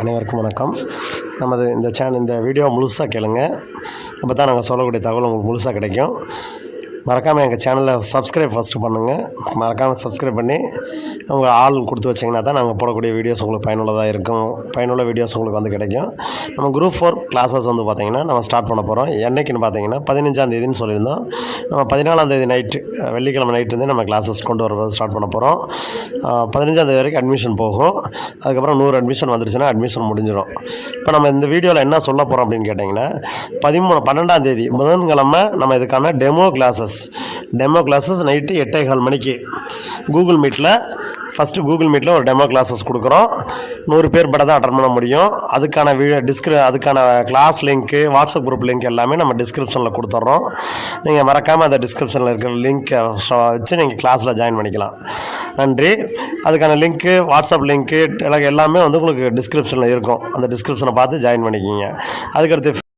அனைவருக்கும் வணக்கம். நமது இந்த சேனல் இந்த வீடியோ முழுசாக கேளுங்க. அப்போ தான் நாங்கள் சொல்லக்கூடிய தகவல் உங்களுக்கு முழுசாக கிடைக்கும். மறக்காமல் எங்கள் சேனலை சப்ஸ்கிரைப் ஃபஸ்ட்டு பண்ணுங்கள் மறக்காமல் சப்ஸ்கிரைப் பண்ணி உங்கள் ஆள் கொடுத்து வச்சிங்கன்னா தான் நாங்கள் போடக்கூடிய வீடியோஸ் உங்களுக்கு பயனுள்ளதாக இருக்கும். பயனுள்ள வீடியோஸ் உங்களுக்கு வந்து கிடைக்கும். நம்ம குரூப் ஃபோர் கிளாஸஸ் வந்து பார்த்திங்கன்னா நம்ம ஸ்டார்ட் பண்ண போகிறோம் என்றைக்குன்னு பார்த்தீங்கன்னா பதினஞ்சாம் தேதின்னு சொல்லியிருந்தோம். நம்ம பதினாலாம் தேதி நைட்டு வெள்ளிக்கிழமை நைட்டு நம்ம கிளாஸஸ் கொண்டு வர ஸ்டார்ட் பண்ண போகிறோம் பதினஞ்சாம் தேதி வரைக்கும் அட்மிஷன் போகும். அதுக்கப்புறம் நூறு அட்மிஷன் வந்துருச்சுன்னா அட்மிஷன் முடிஞ்சிடும். இப்போ நம்ம இந்த வீடியோவில் என்ன சொல்ல போகிறோம் அப்படின்னு கேட்டிங்கன்னா பதிமூணு பன்னெண்டாம் தேதி புதன்கிழமை நம்ம இதுக்கான demo classes classes demo classes night எட்டே கால் மணிக்கு. கூகுள் மீட்டில் ஃபஸ்ட்டு கூகுள் மீட்டில் ஒரு டெமோ கிளாஸஸ் கொடுக்குறோம். நூறு பேர் பட தான் அட்டன் பண்ண முடியும். அதுக்கான வீ டிஸ்கிரி அதுக்கான class link WhatsApp group link எல்லாமே நம்ம டிஸ்கிரிப்ஷனில் கொடுத்துட்றோம் நீங்கள் மறக்காமல் அந்த டிஸ்கிரிப்ஷனில் இருக்கிற லிங்க்கை வச்சு நீங்கள் கிளாஸில் ஜாயின் பண்ணிக்கலாம். நன்றி. அதுக்கான லிங்க்கு வாட்ஸ்அப் லிங்க்கு எல்லாமே வந்து உங்களுக்கு டிஸ்கிரிப்ஷனில் இருக்கும். அந்த டிஸ்கிரிப்ஷனை பார்த்து ஜாயின் பண்ணிக்கிங்க. அதுக்கடுத்து